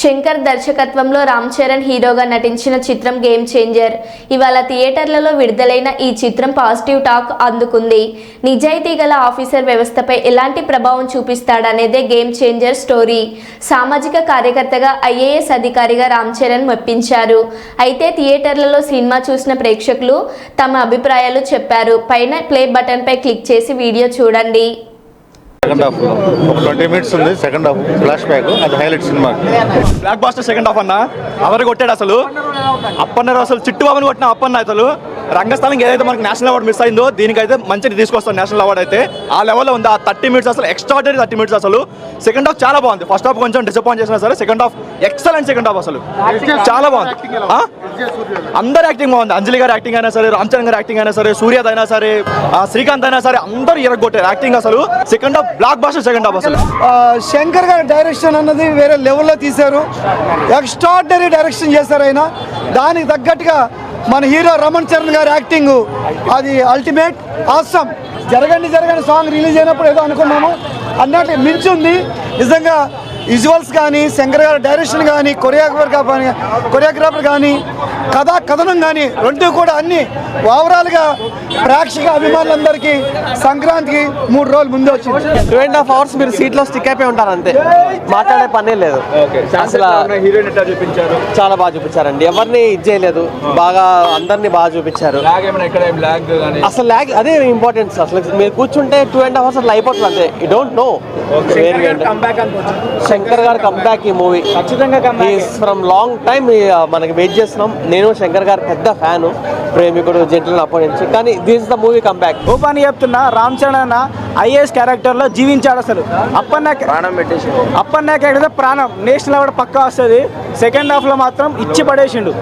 శంకర్ దర్శకత్వంలో రామ్ చరణ్ హీరోగా నటించిన చిత్రం గేమ్ చేంజర్ ఇవాళ థియేటర్లలో విడుదలైన ఈ చిత్రం పాజిటివ్ టాక్ అందుకుంది. నిజాయితీ గల ఆఫీసర్ వ్యవస్థపై ఎలాంటి ప్రభావం చూపిస్తాడనేదే గేమ్ చేంజర్ స్టోరీ సామాజిక కార్యకర్తగా ఐఏఎస్ అధికారిగా రామ్ చరణ్ మెప్పించారు. అయితే థియేటర్లలో సినిమా చూసిన ప్రేక్షకులు తమ అభిప్రాయాలు చెప్పారు. పైన ప్లే బటన్పై క్లిక్ చేసి వీడియో చూడండి. సెకండ్ హాఫ్ ఒక ట్వంటీ మినిట్స్ ఉంది సెకండ్ హాఫ్ ఫ్లాష్ బ్యాక్ అది highlight cinema blockbuster second half అన్న. అవరు కొట్టాడు అసలు. అప్పన్నారు అసలు చిట్టు బాబుని కొట్టిన అప్పన్న అసలు. రంగస్థలం ఏదైతే మనకి నేషనల్ అవార్డు మిస్ అయిందో దీనికైతే మంచిది తీసుకొస్తాం నేషనల్ అవార్డు అయితే. ఆ లెవెల్లో ఉంది. ఆ థర్టీ మినిట్స్ అసలు ఎక్స్ట్రాడరీ థర్టీ మినిట్స్ అసలు. సెకండ్ హాఫ్ చాలా బాగుంది. ఫస్ట్ హాఫ్ కొంచెం డిసప్పాయింట్ చేసినా సరే second half excellent second half అసలు. చాలా బాగుంది? అందరు యాక్టింగ్ బాగుంది. అంజలి గారి యాక్టింగ్ అయినా సరే రామ్ చరణ్ గారి యాక్టింగ్ అయినా సరే సూర్యద్ అయినా సరే శ్రీకాంత్ అయినా సరే అందరూ ఎరగొట్టారు యాక్టింగ్ అసలు. Second half blockbuster second half అసలు శంకర్ గారి డైరెక్షన్ అన్నది వేరే లెవెల్లో తీశారు. ఎక్స్ట్రాడినరీ డైరెక్షన్ చేశారు ఆయన. దానికి తగ్గట్టుగా మన హీరో రమణ్ చరణ్ గారి యాక్టింగ్ అది అల్టిమేట్ ఆసం జరగండి జరగండి సాంగ్ రిలీజ్ అయినప్పుడు ఏదో అనుకున్నాము. అన్నట్టు మించుంది. నిజంగా విజువల్స్ కానీ శంకర్ గారి డైరెక్షన్ కానీ కొరియోగ్రాఫర్ కానీ కొరియోగ్రాఫర్ కానీ కథా కథనం కానీ రెండు కూడా అన్ని ఓవరాల్గా ప్రేక్షక అభిమానులందరికీ సంక్రాంతికి మూడు రోజులు ముందే వచ్చింది. టూ అండ్ హాఫ్ అవర్స్ మీరు సీట్లో స్టిక్ అయిపోయి ఉంటారు అంతే. మాట్లాడే పనే లేదు. అసలు హీరోయిన్ చూపించారు? చాలా బాగా చూపించారండి. ఎవరిని ఇది చేయలేదు. బాగా అందరినీ బాగా చూపించారు. అసలు ల్యాగ్ అదే ఇంపార్టెన్స్ అసలు మీరు కూర్చుంటే టూ అండ్ హాఫ్ అవర్స్ అట్లా అయిపోతుంది అంతే. యూ డోంట్ నో శంకర్ గారు కంబ్యాక్ ఈ మూవీ ఖచ్చితంగా ఫ్రమ్ లాంగ్ టైం మనకి వెయిట్ చేస్తున్నాం. నేను శంకర్ గారు పెద్ద ఫ్యాన్ ప్రేమికుడు జంటలను అప్పగించి కానీ this the movie comeback open చెప్తున్నా రామ్ చరణ్ అన్న ఐఏఎస్ క్యారెక్టర్లో జీవించాడు అసలు. అప్పన్న ప్రాణం పెట్టేసి అప్పన్న క్యారెక్టర్ ప్రాణం నేషనల్ అవార్డు పక్కా వస్తుంది సెకండ్ హాఫ్లో మాత్రం ఇచ్చి పడేసిండు.